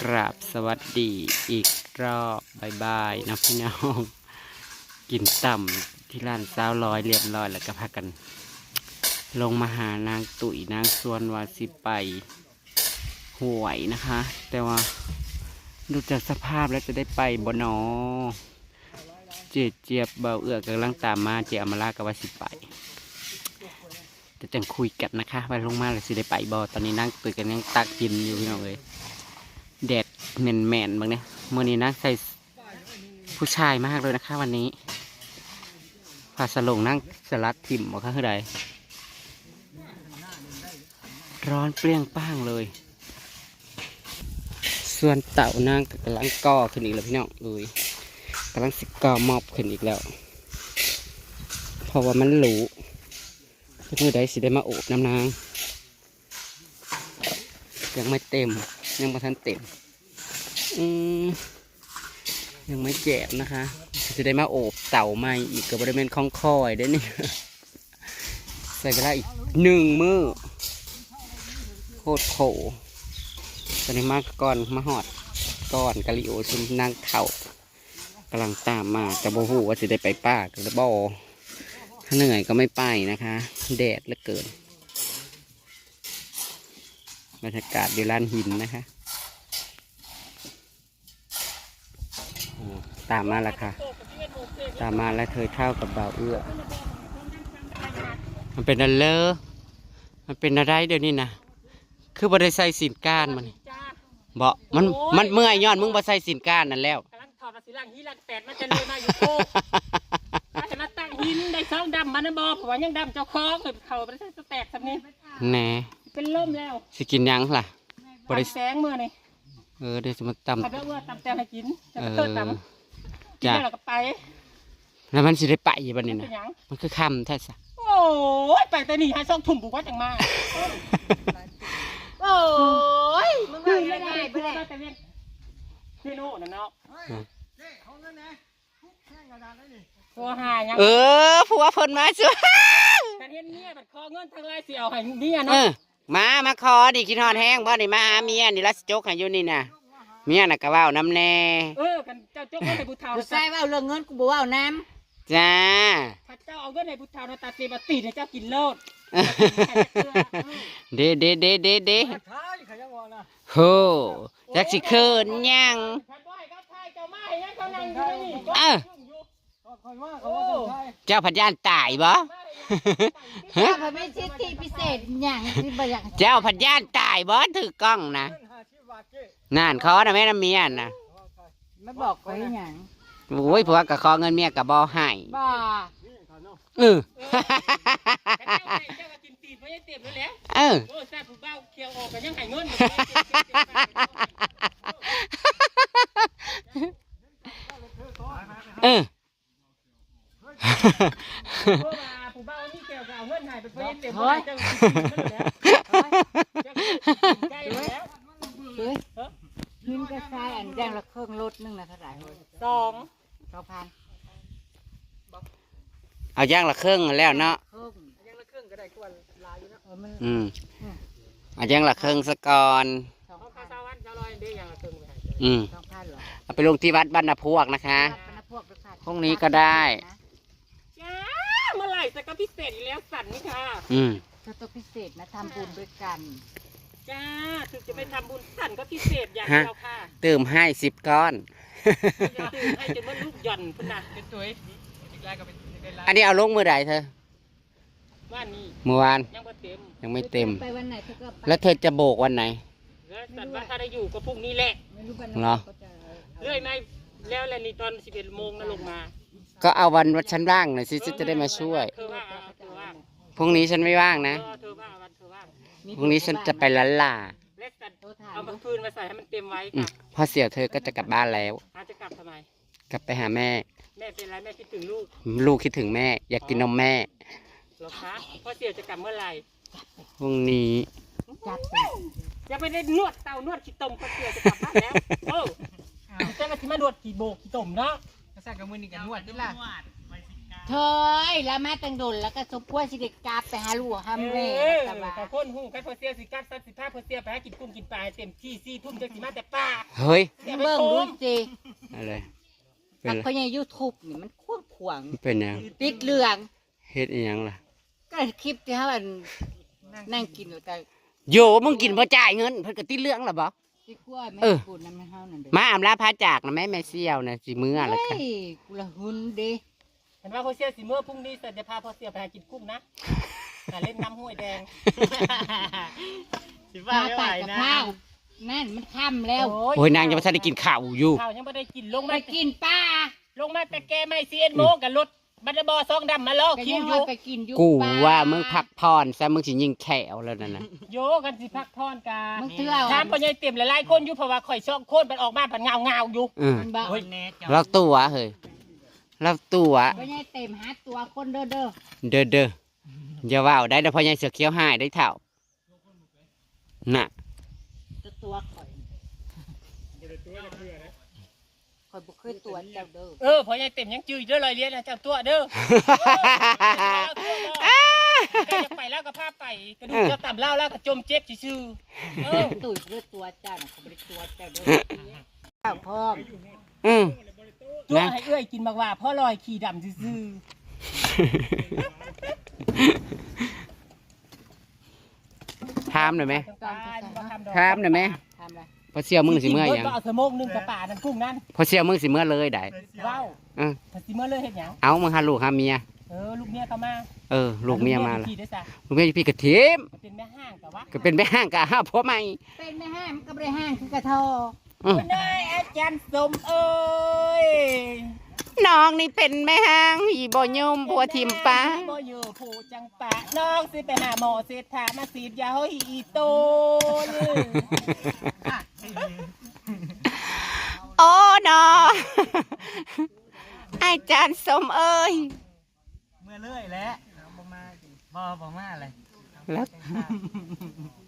กราบสวัสดีอีกรอบบายบายนะพี่น้องกินต่ำที่ร้านเสาลอยเรียบร้อยแล้วก็พากัน ลงมาหานางตุ๋ยนางส่วนวาสิไปหวยนะคะ แต่ว่าดูจากสภาพแล้วจะได้ไปบนอเจียเจียบเบาเอือกำลังตามมาเจียอมาลากับวาสิไป แต่จังคุยกันนะคะว่าลงมาแล้วสิได้ไปบอตอนนี้นั่งตุยกันยังตักกินอยู่พี่น้องเลยแดดแมนแมนๆบางเนี่ยเมื่อนี้นั่งใส่ผู้ชายมากเลยนะคะวันนี้พาสลงนั่งสลัดทิมบอกค่ะคือใดร้อนเปรี้ยงป้างเลย ส่วนเต่านางก็กำลังก่อขึ้นอีกแล้วพี่น้องเอ้ยกำลังสิก่อมอบขึ้นอีกแล้ว เพราะว่ามันหลู เพื่อใดสิได้มาโอบน้ำนางยังไม่เต็ม ยังไม่ทันเต็มอืมยังไม่แจบนะคะจะได้มาโอบเต่าใหม่อีกกับบริเวณคองคอยได้นี่ใส่เวลาอีกหนึ่งมือโคตรโขตอนนี้มาก่อนมาหอดก่อนกะลิโอชุมนางเข่ากำลังตามมาแต่บ่ฮู้ว่าจะได้ไปป้าหรือบ่ถ้าเหนื่อยก็ไม่ไปนะคะ แดดเหลือเกินบรรยากาศอยู่ร้านหินนะคะอืมตามมาแล้วค่ะ ตามมาแล้วเคยเข้ากับบ่าวเอื้อ มันเป็นอะไรเลอมันเป็นอะไรเดี๋ยวนี้นะคือบ่ได้ใส่สินก้านมันนี่จ้าบ่มันโอ้ยมันเมื่อยย้อนมึงบ่ใส่สินก้านนั่นแล้วกำลังถอดมาสีลังฮีลังแตดมันจะเลยมาอยู่โคกถ้าจะมาตั้ง หินได้สองดำมันนะบอกเพราะว่ายังดำเจ้าของเกิดเขาไม่ได้จะแตกสักนิดแหน่เป็นล่มแล้วสิกินหยังล่ะบ่ได้ทำแสงเมื่อนี่เออเดี๋ยวจะมาตำ ขับแล้วว่าตำแตงให้กินจะเอมาอเติร์ดตำกินจ้ะ แล้วเราก็ไปแล้วมันสิได้ไปอยู่บัดนี้เป็นนะหยังมันคือคำแท้ซะ โอ้ยไปแต่นี่ให้ช่องถุ่มบุกว่าจังมาโอ้ยมึงว่ายังไงเพื่เพื่ออนนแต่เวียนพี่โน่นั่นเนาะ ตัวหายังเออผัวเพิ่นมาซื้อกันเห็นเมียบัดคอเงินทางไรเสียวให้เมียเอเนาะอมามาขอนี่กินฮอดแห้งบ่นี่มาหาเมียนี่ละสิจกให้อยู่นี่น่ะเมียน่ะก็เว้าน้ำแน่เออกันเจ้าจกเงินในบุตรเทากูใส่ว่าเอาเรื่องเงินกูบอกว่าเอาน้จ้าถ้าเจ้าเอาเงินในบุตรเทาเนาะตาเสียบตีเนี่ยเจ้ากินโลดเด้เด้เด้เด้เด้โหจักสิเคินหยังฉันบ่ให้เขา ทายเจ้ามาให้ยังเขานั่งอยู่นี่เออโอ้เจ้าพันยานตายบ่ำถ้าเขาไม่สิทธิพิเศษอย่างที่บอย่างเจ้าพันยานตายบ่ถือกล้องนะนั่นขอนะแม่น้ำเมียน่ะไม่บอกไว้อย่างโอ้ยผัวก็ขอเงินเมียก็บ่ให้บ้าเออเจ้าให้เจ้าก็กินตีนไม่ได้เต็มเลยแหล้วเออโอ้แซ่บผู้เบ้าเคียวออกก็ยังให้เงินเออ เพราะว่าผู้เบ้านี่เกี่ยวกับเอาเงินให้ไปเพิ่มเต็มเลยเจ้ากินใจแล้วเฮ้ยหินกระชายอันอย่างละเครื่องรถนึงนะเท่าไหร่สองสองพันเอาย่างละครึ่งแล้วเนาะเครื่องละครึ่งก็ได้กว่าลายอยู่เนาะเออมันอืมเอาย่างละครึ่งสะกอนสองพันสองวันจะลอยได้ยังละเครื่องไหมอืมสองพันเหรอเอาไปลงที่วัดบ้านนาพวกนะคะรับเป็นพวกด้วยค่ะพรุ่งนี้ก็ได้ เมื่อไหร่จะก็พิเศษอีกแล้วสั่นนี่ค่ะอืมจะต้องพิเศษนะทำบุญด้วยกัน จ้าถึงจะไปทำบุญสั่นก็พิเศษอย่างเดียวค่ะเติมให้สิบก้อนจะตื่นให้จนว่าลูกหย่อนพุ่นน่ะเป็นตัวอีกแล้วก็เป็นเป็นอันนี้เอาลงมือใดเธอว่านี่เมื่อวานยังบ่เต็มยังไม่เต็ม ไปวันไหนเธอก็ไปแล้วเธอจะโบกวันไหน แล้วสั่นว่าถ้าได้อยู่ก็พรุ่งนี้แหละ ไม่รู้วันเหรอก็จะเรื่อยไม่แล้วแหละนี่ตอน 11โมงนะลงมา ก็เอาวันวันฉันว่างหน่อยสิฉันจะได้มาช่วย เธอว่าเธอว่างพรุ่งนี้ฉันไม่ว่างนะเออเธอว่างวันเธอว่างพรุ่งนี้ฉันจะไปละล่าและสั่นโทรถามเอาดูมาคืนมาใส่ให้มันเต็มไว้อืมค่ะพอเสียวเธอก็จะกลับบ้านแล้ว อาจจะกลับทำไม กลับไปหาแม่ แม่เป็นไรแม่คิดถึงลูกลูกคิดถึงแม่ อยากกินนมแม่ เหรอคะพ่อเสี่ยวจะกลับเมื่อไหร่พรุ่งนี้ จัดไปจะไปได้นวดเตานวดขี้ตมพ่อเสี่ยวจะกลับบ้านแล้วโอ้จะมาที่มานวดขี้โบกขี้ตมเนาะ ก็สั่งกับมือนี่กันนวดนี่ล่ะเธอแล้วมาตังโดนแล้วก็สมควรสิเด็กกลับไปหาลูกหาเอแม่อแต่ว่าแต่คนหูใครพอเสียสิกัดสัตว์สิผ้าพอเสียไปหากินกุ้งกินปลาให้เต็มที่ซี่ทุ่มจังสิมาแต่ป่าเฮ้ยเสียไปเบิ่งโค้ดูงสิอะไรเป็นถ้าไรเขาในยูทูบนี่มันขวางขวางเป็นหยังติดเรื่องเฮ็ดอีหยังล่ะก็คลิปที่เขาอันนั่งกินอยู่แต่โยมึงกินบ่จ่ายเงินเพิ่นก็ติดเรื่องล่ะบ่ ที่กล้วยไม่เออปูนน้ำมันเฮานั่นเด้มาอำลาพาจากนะแม่แม่เสี่ยวนะสิมื้อละเฮ้ค่ะยกูละหุนเด้เห็นว่าพอเสียสิเมื่อพรุ่งนี้เสร็จจะพาพอเสียไปหากินกุ้งนะแต่เล่นน้ำห้วยแดงปลาปากกับข้าวนั่นมันค่ำแล้วโอ้ยนางยังบ่ทันได้กินข้าวอยู่ข้าวยังไม่ได้กินลงไปมากินป้าลงมาแต่แกไม่ซีเอ็นโมงกับรถ บัตรบอซองดำมาล่อก็คิยัวงอว่ายู่ไปกินอยู่กูป้ว่ามึงพักผ่อนซะมึงสิยิงแขวแล้วนั่นน่ะโยกันสิพักทอนกามึงเชื่อถามปัญญาเต็มหลายๆคนอยู่เพราะว่าข่อยช่องโคตรมันออกมาผันเงาเงาๆอยู่อือมันบอกโอ้ยเราตัวเฮ้ยเราตัวก็ยังเต็มหาตัวคนเด้อเด้อเด้อเด้ออย่าว่าวได้แต่พอยังเสือเขียวหายได้เท่าน่ะ ตัวตัว ข่อยข่อยบ่เคยตัวเจ้าเด้อเออพอยายเต็มยังจืดเด้อลอยเลี้ยนนะเจ้าตัวเด้อแกจะไปแล้วก็พาไปกระดูกเจ้าต่ำเล่าแล้วก็จมเจ็บชื่อๆเออตุ๋ยเพื่อตัวเจ้าน่ะเขาบ่ได้ตัวเจ้าเด้อข้าวพร้อมอืมตัวให้เอื้อยกินมากว่าพ่อลอยขี่ดำซื่อถามหน่อยไหมๆตายมันบ่ทำดอกถามหน่อยไหมทำอะไร พอเสี่ยวมึงสิเมื่อหยังก็เอาสมกนึงกับป่านั่นกุ้งนั่นพอเสี่ยวมึงสิเมื่อเลยได้ว้าวอือถ้าสิเมื่อเลยเฮ็ดหยังเอามึงหาลูกหาเมียเออลูกเมียเข้ามาเออลูกเมียมาลูละขี่ได้ซะลูกเมียพี่กระเทียมมันเป็นแม่ห้างแต่ว่าก็เป็นไปห้างกะห้าผัวใหม่เป็นไม่ห้ามก็บ่ได้ห้างคือกระทออืมคุณนายอาจารย์สมเอ้ยน้องนี่เป็นแม่ห้างอีบ่ยมผัวทิมป้าบ่อยู่ผู้จังปะน้องสิไปหาหมอเศรษฐามาสีดยาเฮาอีโตน โอ้นออาจารย์สมเอ้ย เมื่อเลื่อยแล้วบ่มาบ่บ่มาเลยแล้ว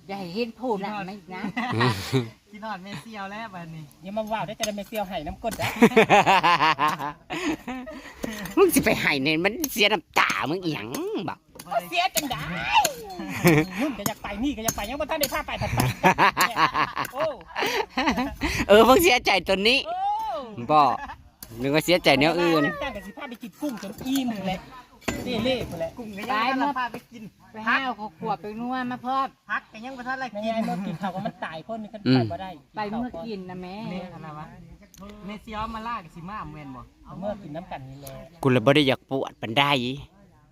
อย่าให้เห็นผู้น่ะไม่นะกินหอดเมเซียวแล้วบัดนี้อย่ามาว่าวได้จะได้ไม่เซียวให้น้ำกรดนะมึงสิไปให้เนี่ยมันเสียน้ำตามึงอีหยังบอกบ่ก็ได้ เสียจังได้นู่นก็อยากไปนี่ก็อยากไปยังบ่ทันได้พาไปผัดไปเนี่ยโอ้เออมึงเสียใจตัวนี้โอ้บอกนึกว่าเสียใจแนวอื่นตั้งแต่สิพาไปกินกุ้งจนอิ่มเลยเล่ๆพุ่นแหละกุ้งก็ยังบ่ทันละพาไปกินไปห้าวเขาขวบไปนัวมาพร้อมพักก็ยังบ่ทันละไม่กินไงเมื่อกินข้าวก็มันตายคนนี่คันอืไปมบ่ได้ไปเมื่อกินนะแม่นี่อะไรวะเมเซียวมาลากสิมาแม่นบ่เมื่อกินน้ำกันนี่แหละกูเลยบ่ได้อยากปวดปันได้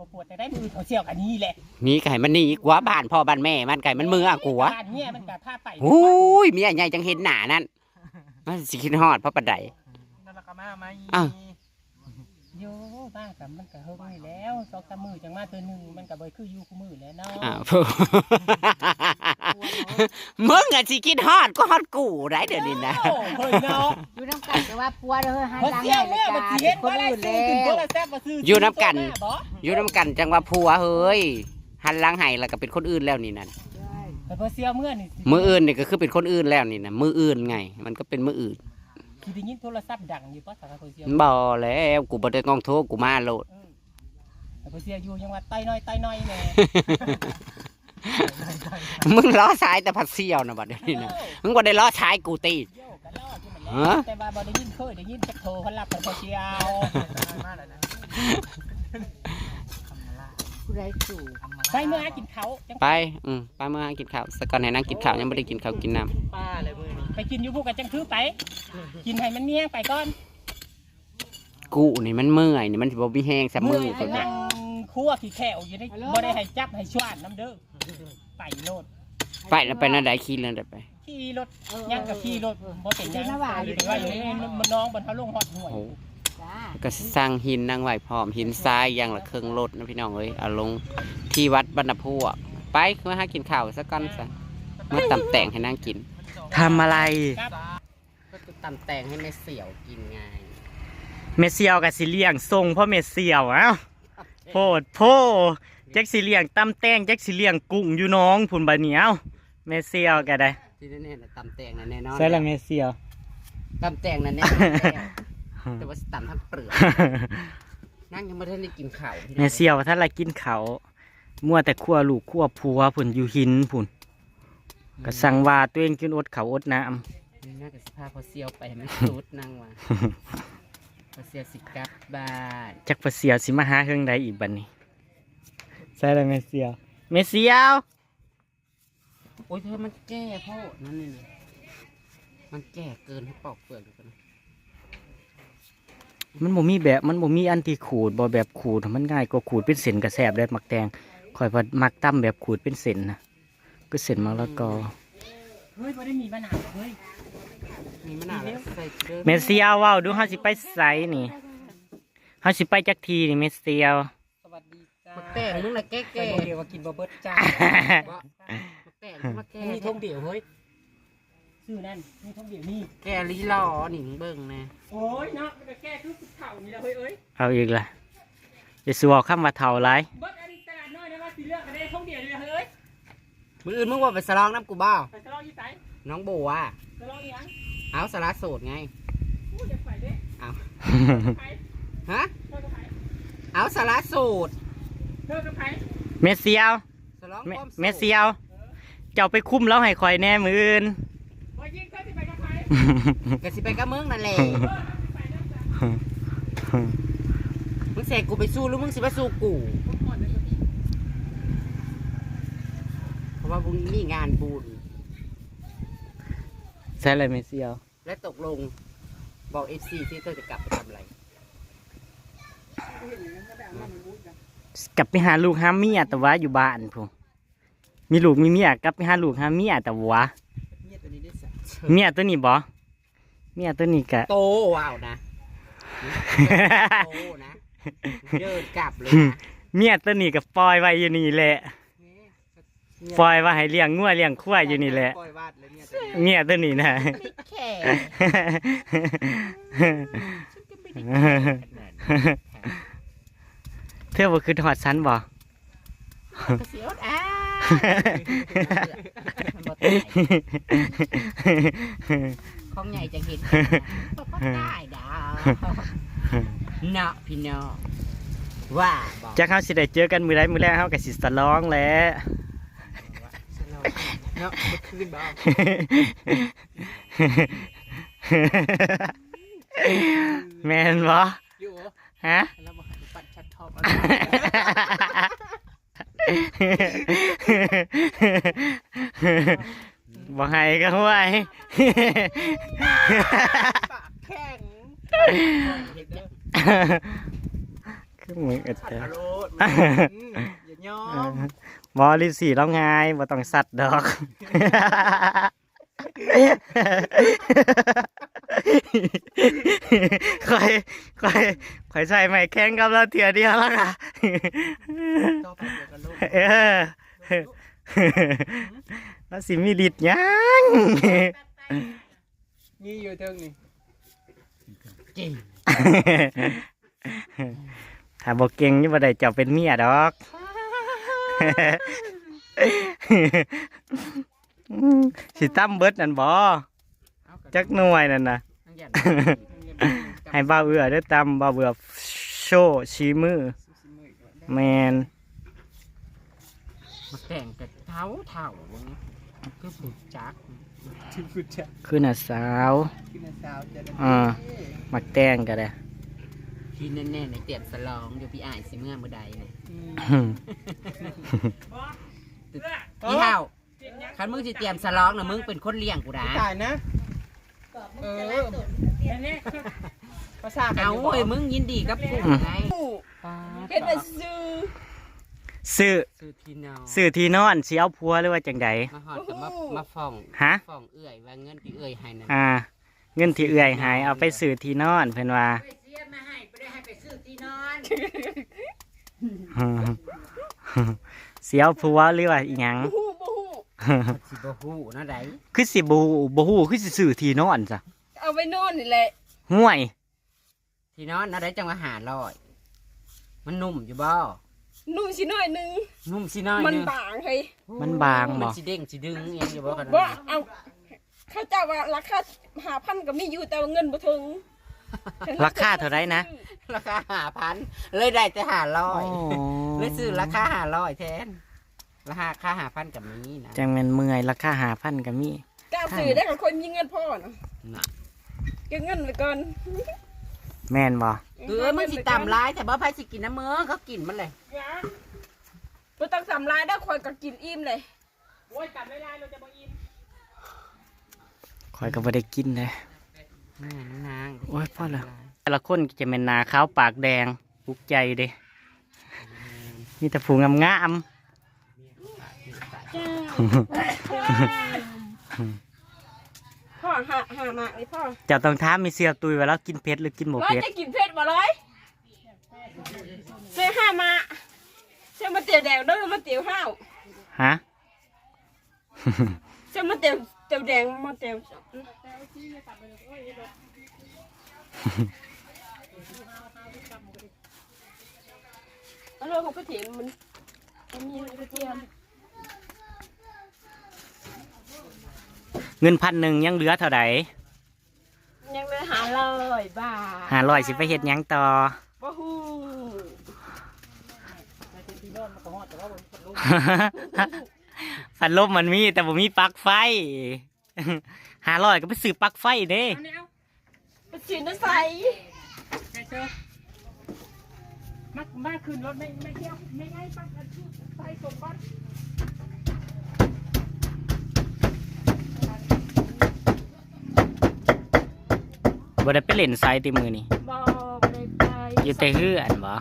พอปวดจะได้มือเขาเชี่ยวกันนี่แหละนี่ไก่มันหนี่กว่าบ้านพ่อบ้านแม่มันไก่มันมืออะกูวะบ้านเนี่ยมันกะพาไปโอ้ยเมียใหญ่จังเห็นหน้านั่นมันสิคิดฮอดเพราะปันไดนั่นละก็มาไหม อ้าว โย่บ้านกับมันกะเฮิงนี่แล้วสองสามมือจังมาตัวหนึ่งมันกะบ่คืออยู่คู่มือแล้วเนาะอ้าวมึงอะสิคิดฮอดก็ฮอดกูได้เดี๋ยวนี้นะโอ้เฮ้ยเนาะอยู่น้ำกันแต่ว่าปัวเด้อหันบ่หลังเสี่ยให้วเลยเมื่อจ้าบ่สิเห็นคบ่นได้อื่นซื้แล้อกินโทวรศัพท์บ่ซื้ออยู่น้ำกันบ่อยู่น้ำกันจังว่าผัวเฮ้ยหันหลังให้แล้วก็เป็นคนอื่นแล้วนี่นั่นแต่บ่เสี่ยวเมื่อนี่สิมืออื่นนี่ก็คือเป็นคนอื่นแล้วนี่นะมืออื่นไง มันก็เป็นมืออื่น สิได้ยินโทรศัพท์ดังอยู่ป่ะสารพัดเสี่ยวบ่แล้วกูบ่ได้กองโทรกูมาโลดแต่บ่เสี่ยวอยู่ยังว่าต้อยน้อยต้อยน้อยแน่ มึงล้อซ้ายแต่ผัดเสี่ยวนะบัดเดี๋ยวนี้นะมึงบ่ได้ล้อซ้ายกูตี โย่ก็รอดอยู่มันแหฮะละแต่ว่าบ่ได้ยินเคยได้ยินจักโทรเพิ่นรับแต่บ่เสี่ยวมาแล้ว นะกูได้สู่ไปเมื่อหากินเขาวจังไปอืมไปเมื่อกินข้าวสักก่อนให้นั่งกินข้าวยังบ่ได้กินข้าวกินน้ำป้าเลยมื้อนี้ไปกินอยู่พวกกันจังถือไป กินให้มันเมี่ยงไปก่อนกูนี่มันเมื่อยนี่มันสิบ่มีแห้งซะมือไปกูนั่นะงคั่วขี้แขวอยู่ในบ่ได้ให้จับให้ชวานน้ำเด้อไปโลดไปแล้วไปนั่นได้ขี้แล้วได้ไปขี่รถยังกับขี่รถบ่เป็นหยังแต่ว่าอยู่ในมันน้องบนเขาลงฮอดห่วยโอ้จ้า ก็สร้างหินนั่งไหวพร้อมหินทรายอย่างละเครื่องรถนะพี่น้องเอ้ยเอาลงที่วัดบรรณพวก ไปมาหากินข้าวสักก่อนซะมาตำแต่งให้นั่งกินทำอะไรครับก็จะตำแต่งให้แม่เสี่ยวกินไงเมเซียวกับสิเลียงทรงเพราะเมเซียวเอ้าโพดโพแจ็คสิเลียงตำแตงแจ็คสิเลียงกุ้งอยู่น้องพุ่นบะเหนียวเมเซียวก็ได้ที่แน่ๆน่ะตำแต่งน่ะแน่นอนใช่ละเมเซียวตำแต่งน่ะแน่ แต่ว่าสิตำทั้งเปลือกนั่งยังไม่ทันได้กินข้าวพี่น้องแม่เสียวว่าถ้าไรกินเขาวมัวแต่คั่วลูกคั่วผัวผุนอยู่หินผุนก็สั่งว่าตัวเองกินอดเขาวอดน้น่าจะสภาพพอเซียวไปให้มันสุดนั่งว่ะพอเซียวสิกลับบ้านำจักพระเสียวสิมาหาเครื่องใดอีกบัดนี้ใช่เลยแม่เสียวแม่เสียวโอ้ยเธอมันแก่พ่อนั่นนี่นะมันแก่เกินให้ปอกเปลือกอยู่กันนะ มันบ่มีแบบมันบ่มีอันที่ขูดบ่แบบขูดมันง่ายกว่าขูดเป็นเส้นกระแสบได้มักแตงคอยพอมักตั้มแบบขูดเป็นเส้นนะก็เส้นมะละกอเฮ้ยไม่ได้มีมะนาวเฮ้ยมีมะนาวแล้วใส่เด้อแม่เสียวเว้าดูเฮาสิไปไสนี่เฮาสิไปจักทีนี่แม่เสียวสวัสดีจ้ามาแต่งมึงละแก่แก่แก่เดียวว่ากินบะเบิดจ้ามาแต่งมาแก่มีทงเดียวเฮ้ย ชื่อนั่นมีทงเดียวนี่แก่ลีลอหนิงเบิ่งนะโอ้ยเนาะมันก็แก้ทุกเข่านี่แหละเฮ้ยเอ้ยเอาอีกละจะสัวคำว่าเท่าไรเบิดอันตลาดน้อยนะว่าสีเลือกกันได้ทงเดียวเลยเฮ้ยมืออื่นมึงว่าไปสลองน้ำกูบ้าไปทะเลาะยี่ไสน้องโบว่ะทะเลาะยังเอาสาระโสดไงอู้จะไปเด้เอา ไปฮะ เธอกับไผเอาสาระโสดเธอกับไผแม่เสียวสลองแม่ความโสดแม่เสียว เจ้าไปคุ้มแล้วให้คอยแน่มืออื่น ว่ายิงเธอจะไป กับไผก็สิไปกับมึงนั่นแหละเออไปแล้วจ้ะมึงเสกกูไปสู้หรือมึงสิไปสู้กูผมก่อนเลยเพราะว่าพรุ่งนี้มีงานบุญใช่เลยแม่เสียว และตกลงบอกเอฟซีที่เธอจะกลับไปทำอะไร กลับไปหาลูกหาเมียแต่ว่าอยู่บ้านพูมีลูกมีเมียกลับไปหาลูกหาเมียแต่ว่า เมียตัวนี้บ่เมียตัวนี้กะ โตว้าวนะโตนะเดินกลับเลยนะเมียตัวนี้กับปล่อยไว้อยู่นี่แหละปล่อยไว่าให้เลี้ยงงัวเลี้ยงควายอยู่นี่แหละปล่อยวาดเลยเนี่ยตัวนี้เมียตัวนี้นะแค่เธอบ่คือหอดสันบ่กระเสียวอะ ของใหญ่จะเห็นก็ได้ดาวเนาะพี่น้องว่าบอกจักเฮาสิได้เจอกันมื้อใดมื้อแรกเฮาก็สิสลองแหล้วเนาะคืนบอกแม่นบ่อยู่ฮะแล้ว บอกให้ปัดชัดทอบบ่ให้ก็ห่วยปากแข็งคือมึงเอ็ดขัดเด้ออารมณ์อย่ายอมบ่ลิสีร้องไห้บ่ต้องสัตว์ดอก คอยคอยคอยใส่ไม้แข้งกับเราเถื่อเดียวแล้วค่ะต่อไปเดี๋ยวกันลูกเออแล้วสิมีฤทธิ์หยังมีอยู่เทิงนี่จริงถ้าบอกเก่งนี่บ่ได้เจ้าเป็นเมียดอก สิตั้มเบิดนั่นบ่จักหน่วยนั่นน่ะ ให้บ่าวเอือได้อตำบ่าวเอือโชว์ชี้มือแมนมาแต่งแต่เท้าเท้าเนี่ยคือผูกจักคือน่ะสาวคือนาสาวจะได้อ่ามักแต่งก็ได้ที่แน่ๆในเตียมสลองเดี๋ยวพี่อ้ายสิเมื่อเมื่อใดเนี่ยพี่เท้า คันมึงสิเตรียมสลองนะมึงเป็นคนเลี้ยงกูนะตายนะ เออนี่ภาษากันเอายู่บ่เว้ยมึงยินดีกับกูไงเฮ็ดไปซื้อซื้อซื้อที่นอนซื้อที่นอนสิเอาผัวหรือว่าจังใดมาหอดกับมามาฟ้องฮะฟ้องเอื่อยว่าเงินที่เอื่อยให้นั่นอ่า เงินที่เอื่อยหายเอาไปซื้อที่นอนเพิ่นว่าเสียมาให้ไม่ได้ให้ไปซื้อที่นอนเสียวผัวหรือว่าอีหยังฮู้บ่ฮู้ สิบ่ฮู้นะไดคือสิบ่บ่ฮู้คือสิซื้อที่นอนจ้ะเอาไว้นอนนี่แหละห่วยที่นอนนะไดจังว่าหาลอยมันนุ่มอยู่บ่นุ่มสิน้อยหนึงนุ่มสิน้อยมันหงบางเฮ้ยมันบางมับ่นสิเด้งสิดึงอิหยังอยู่บ่กันบ่เอาเขาเจ้าว่าราคา5,000ก็มีอยู่แต่ว่าเงินบ่ถึงราคาเท่าไรนะ ราคาหาพันเลยได้แต่หาร้อยโอ้เลยซื้อราคาหาร้อยแทน ราคาค่าหาพันกับนี้นะจังแม่นเมื่อยราคาหาพันก็มีกล้าซื้อได้กับคนมีเงินพ่อนะน่ะเก็บเงินไว้ก่อนแม่นบ่เออมันสิตามร้ายแต่บ่ไผสิกินน้ำเมืองเขากินมันเลยบ่ต้องสำลายได้คนก็กินอิ่มเลยโอ้ยตัดไม่ได้เราจะบ่อินคอยก็บ่ได้กินเลยแม่นางโอ้ยพ่อเลยแต่ละคนก็จะเป็นหนาขาวปากแดงปลุกใจเด้มีแต่ผูงาม พ่อหาหามากเลยพ่อๆเจ้าต้องท้ามมีเสียวตุยไว้แล้วกินเผ็ดหรือกินหมูร้อยเผ็ดจะกินเผ็ดบ่ร้อยเสื้อห้ามาเสื้อมาเตี๋ยวแดงเด้วยมาเตี๋ยวห้าวฮะเสื้อมาเตี๋ยวเตี๋ยวแดงมาเตี๋ยวเอาเลยของกระเทียมมันมันมีกระเทียม เงินพันหนึ่งยังเหลือเท่าไหร่ยังเลยหาเลยบาทหาร้อยสิไปเฮ็ดหยังต่อ บ่ฮู้พัดลมมันมีแต่ผมมีปลั๊กไฟ หาร้อยก็ไปซื้อปลั๊กไฟเด้อันนี้เอาไปฉีดน้ำใสไปเจอมามาขึ้นรถไม่ไม่เที่ยวไม่ไงปักอันที่ไปส่งบ้า บ่ได้ไปเล่นไซติมือนี่บ่บ่ได้ไปอยู่แต่เฮือนบ่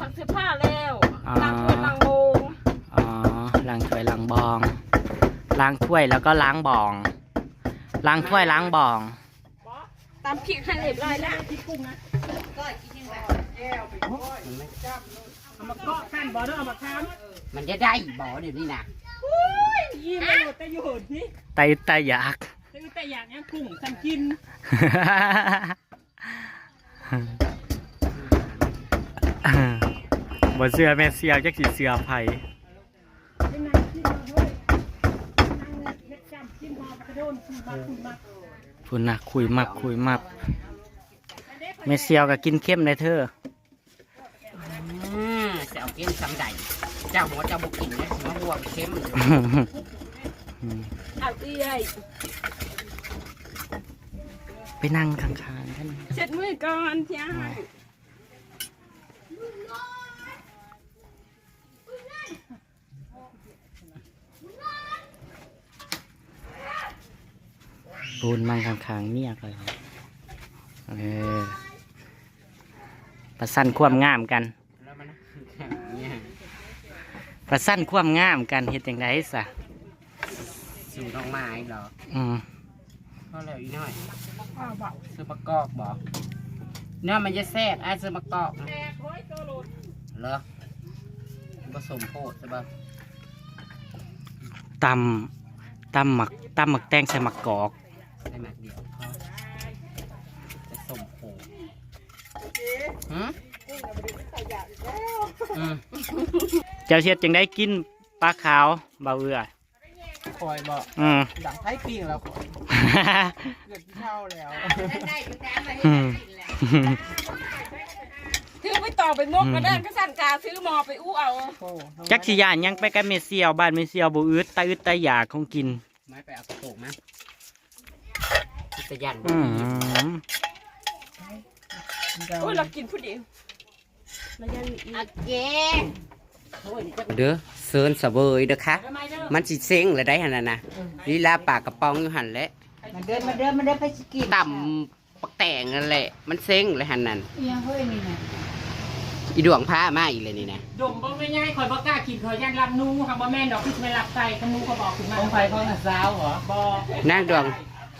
ซักเสื้อผ้าแล้วอ่าล้างถ้วยล้างโมงอ๋อล้างถ้วยล้างบองล้างถ้วยแล้วก็ล้างบองล้างถ้วยล้างบองตามพริกให้เรียบร้อยแล้วที่กุ้งนะเอามาเกาะขั้นบ่อเด้อเอามาค้ำมันจะได้บ่เดี๋ยวนี้นะยิ้มไม่หมดแต่อยู่หดนี่ไตไตอยากแต่ แต่อย่างนี้กุ้งฉันกินบ่เสือแม่เสียวจักสิเสือไผเป็นนางกินมาด้วยนางเล็ดจำกินหอมกระโดนคุยมาคุยมาพุ่นน่ะคุยมักคุยมักแม่เสียวก็กินเข้มได้เธออืมแต่เอากินสำใดเจ้าหัวเจ้าบุกินนะหัวบวมเข้มเอาเอื้อย ไปนั่งข้างๆกันเช็ดมือก่อนเที่ยงปูนนั่งข้างๆเมียก็เออประสันความงามกันแล้วมันเนี่ยประสันความงามกันเฮ็ดจังไดซะสูงน้องไม้เหรออืม พอแล้วอีกหน่อยซื้อมะกอกบอกเนื้อมันจะแซ่บไอ้ายซื้อมะกอกนะเหรอผสมโพดใช่ปะตำตำหมักตำหมักแตงใส่หมักกอกได้หมักเดียวพอผสมโพดหืมอืมเจ้าเฮ็ดจังได้กินปลาขาวเบาเอือ คอยบอกอืม ดังไทยปิ้งแล้วคอยเกิดเท่าแล้วถือไปต่อไปนกก็ได้ก็สั่นกาซื้อหมอไปอู้เอาโอ้จักสิยานยังไปกับเมเซียวบ้านเมเซียวบ่อึดตาอึดตาอยากของกิน ไม่ไปเอากระโปรงมั้ยจะยันอืมโอ้ยเรากินผู้เดียวเรายังอีกเด้อเซิร์นสะเบยเด้อค่ะทำไมเด้อมันสิเซ็งเลยได้หันน่ะนะลีลาปากกระป๋องอยู่หันแหละมาเดินมาเดินมาเดินไปสกินต่ำปักแต่งนั่นแหละ มันเซ็งเลยหันนั่นเอียงเฮ้ยนี่นะอีดวงผ้ามาอีกเลยนี่นะดมบ่ไม่ง่ายคอยบ่กล้ากินคอยยันรับนูค่ะบ่แม่นดอกคือไม่รับใส่ขนูก็บอกขึ้นมาของไฟของสาวเหรอบ่นางดวง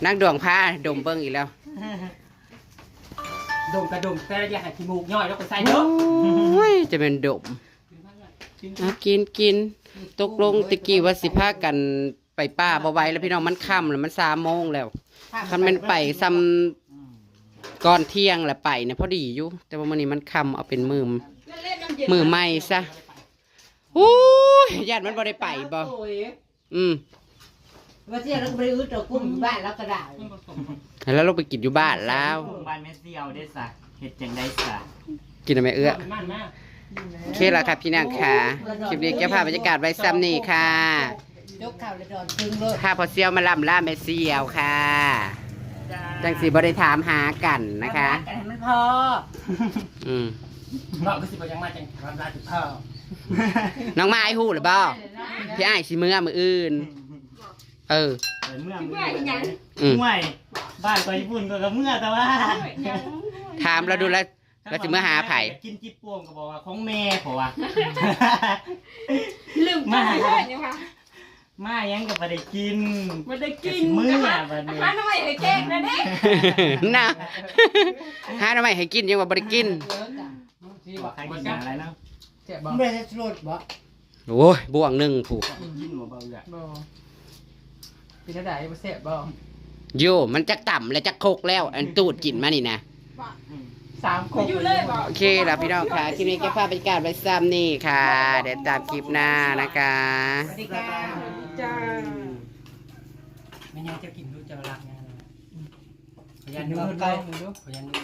นางดวงผ้าดมเบิ้งอีกแล้วดมกระดมแต่อย่าให้ขี้มูกย่อยแล้วก็ใส่เด้อโอ้ยจะเป็นดม เอากินกินตกลงตะกี้ว่าสิพากันไปป้าบ่ไหวแล้วพี่น้องมันค่ำแล้วมันสามโมงแล้วคันแมันไปซ้ำก่อนเที่ยงแหละไปเนี่ยพอดีอยู่แต่ว่ามันนี้มันค่ำเอาเป็นมือมือใหม่ซะอู้ยญาติมันบ่ได้ไปบ่อืมว่าที่เราก็ไปอื้อตัวกุ้งอยู่บ้านแล้วก็ได้แล้วเราไปกินอยู่บ้านแล้วบ้านแม่เซียวได้สะเห็ดจังได้สะกินอะไรเอื้อมันมาก โอเคแล้วครับพี่นางค่ะ คลิปนี้แก้ภาพบรรยากาศไว้ซ้ำนี่ค่ะ ยกข่าวเลยดอนตึงเลยพาพอเซียวมาล่ำล่าแม่เซียวค่ะ จังสีบริถามหากันนะคะ แต่ให้มันพออืมเนาะก็สิบ่ยังมาจังทำลายถึงพ่อน้องไม้หูหรือเปล่าพี่ไอ้ายสิเมื่อมืออื่น เออ เออเมื่อเมื่ออีหยังอืม เมื่อยบ้านไปญี่ปุ่นก็กับเมื่อแต่ว่าหยังถามเราดูแล้ว เราสิเมื่อหาไผ่กินจิบปวงก็บอกว่าของแม่เพราะว่า ลืมกันเพื่อนยังค่ะมายังก็บ่ได้กินบ่ได้กินเมื่อนะคะบัดนี้หาหน่อยให้แกล้งนะเด้น่ะหาทำไมให้กินยังว่าบริกินบอกใครกินอะไรเนาะไม่ได้สลดบ่โอ้ยบ่วงหนึ่งผูกกินหมูเบาอะบ่เป็นจังได๋บ่แซ่บบ่โยมันจะต่ำและจะโคกแล้ว อันตูดกินมานี่นะ สามคไปนอยู่เลยบ่โอเคแล้วพี่น้องค่ะคลิปนี้แก้ภาพบรรยากาศไว้ซ้ำนี่ค่ะ เดี๋ยวตามคลิปหน้านะคะ สวัสดีค่ะจ้าไม่ยังจะกินดูจะรักยังพยานดูดูเก่าดูพยานดู